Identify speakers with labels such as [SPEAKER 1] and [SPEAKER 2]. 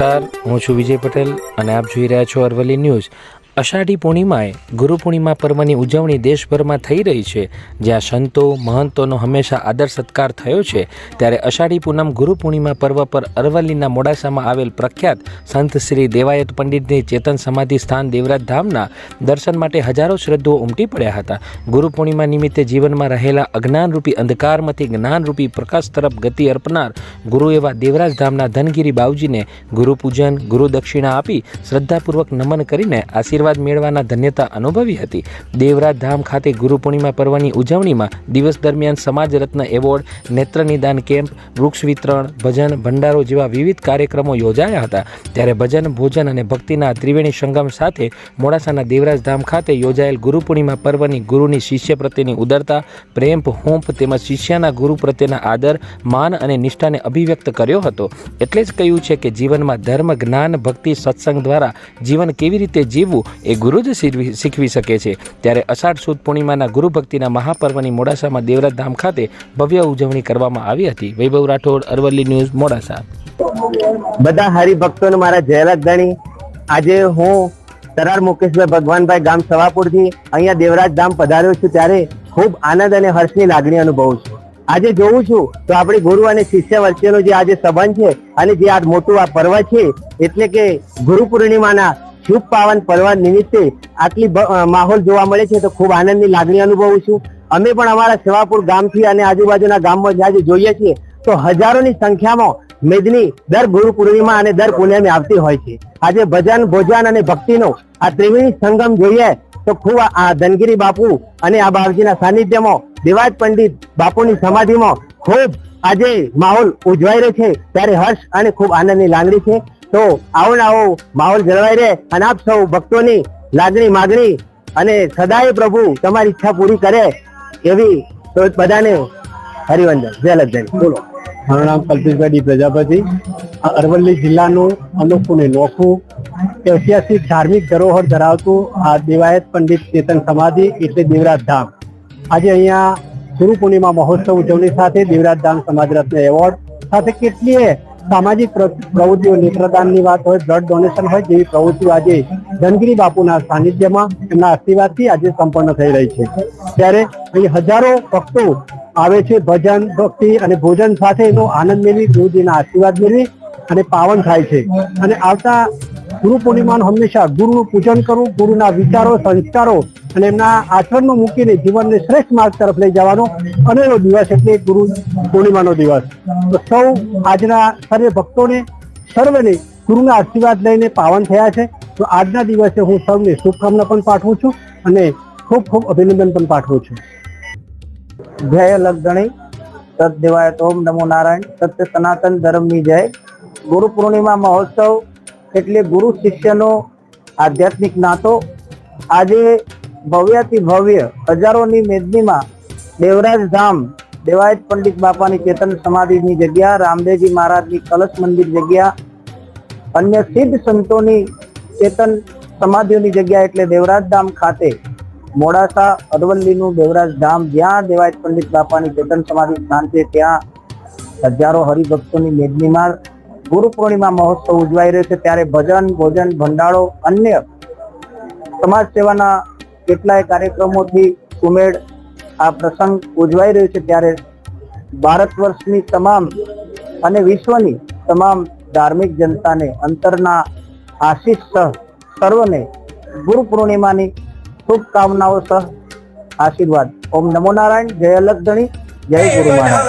[SPEAKER 1] નમસ્કાર હું છું વિજય પટેલ અને આપ જોઈ રહ્યા છો અરવલ્લી ન્યૂઝ. અષાઢી પૂર્ણિમાએ ગુરુ પૂર્ણિમા પર્વની ઉજવણી દેશભરમાં થઈ રહી છે. જ્યાં સંતો, મહંતોનો હંમેશા આદર સત્કાર થયો છે, ત્યારે અષાઢી પૂનમ ગુરુ પૂર્ણિમા પર્વ પર અરવલ્લીના મોડાસામાં આવેલ પ્રખ્યાત સંત શ્રી દેવાયત પંડિતની ચેતન સમાધિ સ્થાન દેવરાજ ધામના દર્શન માટે હજારો શ્રદ્ધુઓ ઉમટી પડ્યા હતા. ગુરુ પૂર્ણિમા નિમિત્તે જીવનમાં રહેલા અજ્ઞાનરૂપી અંધકારમાંથી જ્ઞાનરૂપી પ્રકાશ તરફ ગતિ અર્પનાર ગુરુ એવા દેવરાજ ધામના ધનગીરી બાવજીને ગુરુ પૂજન ગુરુ દક્ષિણા આપી શ્રદ્ધાપૂર્વક નમન કરીને આશીર્વાદ મેળવવાના ધન્યતા અનુભવી હતી. દેવરાજ ધામ ખાતે ગુરુ પૂર્ણિમા પર્વની ઉજવણીમાં દિવસ દરમિયાન સમાજ રત્ન એવોર્ડ, નેત્ર નિદાન કેમ્પ, વૃક્ષ વિતરણ, ભજન, ભંડારો જેવા વિવિધ કાર્યક્રમો યોજાયા હતા. ત્યારે ભજન, ભોજન અને ભક્તિના ત્રિવેણી સંગમ સાથે મોડાસાના દેવરાજ ધામ ખાતે યોજાયેલ ગુરુ પૂર્ણિમા પર્વની ગુરુની શિષ્ય પ્રત્યેની ઉદરતા, પ્રેમ, હોંપ તેમજ શિષ્યના ગુરુ પ્રત્યેના આદર, માન અને નિષ્ઠાને અભિવ્યક્ત કર્યો હતો. એટલે જ કહ્યું છે કે જીવનમાં ધર્મ, જ્ઞાન, ભક્તિ, સત્સંગ દ્વારા જીવન કેવી રીતે જીવવું એ ગુરુ જ શીખવી શકે છે. ત્યારે અષાઢ સુદ પૂર્ણિમાના ગુરુ મહાપર્વની મોડાસામાં દેવરાજ ધામ ખાતે ભવ્ય ઉજવણી કરવામાં આવી હતી. વૈભવ રાઠોડ, અરવલ્લી ન્યૂઝ, મોડાસા.
[SPEAKER 2] બધા હરિભક્તોને મારા ગણી આજે હું તરાર મુકેશભાઈ ભગવાનભાઈ ગામ સવાપુરથી અહીંયા દેવરાજ ધામ પધાર્યો છું ત્યારે ખૂબ આનંદ અને હર્ષની લાગણી અનુભવું છું. આજે જોઉં છું તો આપણી ગુરુ અને શિષ્ય વચ્ચેનો જે આજે સંબંધ છે અને જે આ મોટું આ પર્વ છે, એટલે કે ગુરુ પૂર્ણિમાના શુભ પાવન પર્વ નિમિત્તે આટલી માહોલ જોવા મળે છે તો ખૂબ આનંદની લાગણી અનુભવું છું. અમે પણ અમારા સેવાપુર ગામથી અને આજુબાજુના ગામમાં જ્યાં જોઈએ છીએ, તો હજારોની સંખ્યામાં મેદની દર ગુરુ પૂર્ણિમા અને દર પૂનમે આવતી હોય છે. આજે ભજન, ભોજન અને ભક્તિનો આ ત્રિવેણી સંગમ જોઈએ તો ખૂબ આ- ધનગીરી બાપુ અને આ બાપજીના સાનિધ્યમાં દેવાજ પંડિત બાપુની સમાધિમાં ખૂબ આજે માહોલ ઉજવાઈ રહ્યો છે. ત્યારે હર્ષ અને ખૂબ આનંદની લાગણી છે. તો આવો ને આવો, માહોલ જળવાઈ રહે અને આપ સૌ ભક્તોની લાગણી માગણી અને સદાય પ્રભુ તમારી ઈચ્છા પૂરી કરે એવી તો બધાને હરિવંદન. જય લક્ષ બોલો.
[SPEAKER 3] મારું નામ કલ્પેશભાઈ પ્રજાપતિ. અરવલ્લી જિલ્લાનું અનોખું ને નોખું ઐતિહાસિક ધાર્મિક ધરોહર ધરાવતું આ દેવાયત પંડિત ચેતન સમાધિ એટલે દેવરાજ ધામ. આજે અહીંયા ગુરુ પૂર્ણિમા મહોત્સવ ઉજવણી સાથે દેવરાજ ધામ સમાજ રત્ન એવોર્ડ સાથે કેટલીય સામાજિક પ્રવૃત્તિઓ, નેત્રદાનની વાત હોય બ્લડ ડોનેશન હોય જેવી પ્રવૃત્તિઓ આજે ધનગીરી બાપુના સાનિધ્યમાં એમના આશીર્વાદથી આજે સંપન્ન થઈ રહી છે. ત્યારે અહીં હજારો ભક્તો આવે છે, ભજન, ભક્તિ અને ભોજન સાથે એનો આનંદ મેળવી, ગુરુજીના આશીર્વાદ મેળવી અને પાવન થાય છે. અને આવતા ગુરુ પૂર્ણિમાનું હંમેશા ગુરુનું પૂજન કરવું, ગુરુના વિચારો, સંસ્કારો અને એમના આચરણમાં મૂકીને જીવનને શ્રેષ્ઠ માર્ગ તરફ લઈ જવાનો અનેરો દિવસ એટલે ગુરુ પૂર્ણિમાનો દિવસ. તો સૌ આજના સર્વે ભક્તોને, સર્વેને ગુરુના આશીર્વાદ લઈને પાવન થયા છે. તો આજના દિવસે હું સૌને શુભકામના પણ પાઠવું છું અને ખૂબ ખૂબ અભિનંદન પણ પાઠવું છું.
[SPEAKER 2] જય લગણી સત દેવાય ઓમ નમો નારાયણ, સત્ય સનાતન ધર્મની જય. ગુરુ પૂર્ણિમા મહોત્સવ એટલે ગુરુ શિષ્યનો આધ્યાત્મિક નાતો. આજે ભવ્યથી ભવ્ય હજારોની મેદનીમાં દેવરાજ ધામ, દેવાયત પંડિત બાપાની ચેતન સમાધિની જગ્યા, રામદેવજી મહારાજની કલશ મંદિર જગ્યા, અન્ય સિદ્ધ સંતોની ચેતન સમાધિઓની જગ્યા એટલે દેવરાજ ધામ ખાતે મોડાસા અરવલ્લીનું દેવરાજ ધામ. જ્યાં દેવાયત પંડિત બાપાની ચેતન સમાધિ સ્થાન છે, ત્યાં હજારો હરિભક્તોની મેદનીમાં ગુરુ પૂર્ણિમા મહોત્સવ ઉજવાઈ રહ્યો છે. ત્યારે ભજન, ભોજન, ભંડારો, અન્ય સમાજ સેવાના કેટલાય કાર્યક્રમોથી સુમેળ આ પ્રસંગ ઉજવાઈ રહ્યો છે ત્યારે ભારત વર્ષની તમામ અને વિશ્વની તમામ ધાર્મિક જનતાને અંતરના આશીષ સહ સર્વને ગુરુ પૂર્ણિમાની શુભકામનાઓ સહ આશીર્વાદ. ઓમ નમો નારાયણ, જય અલગ ધણી જય ગુરુ મહારાજ.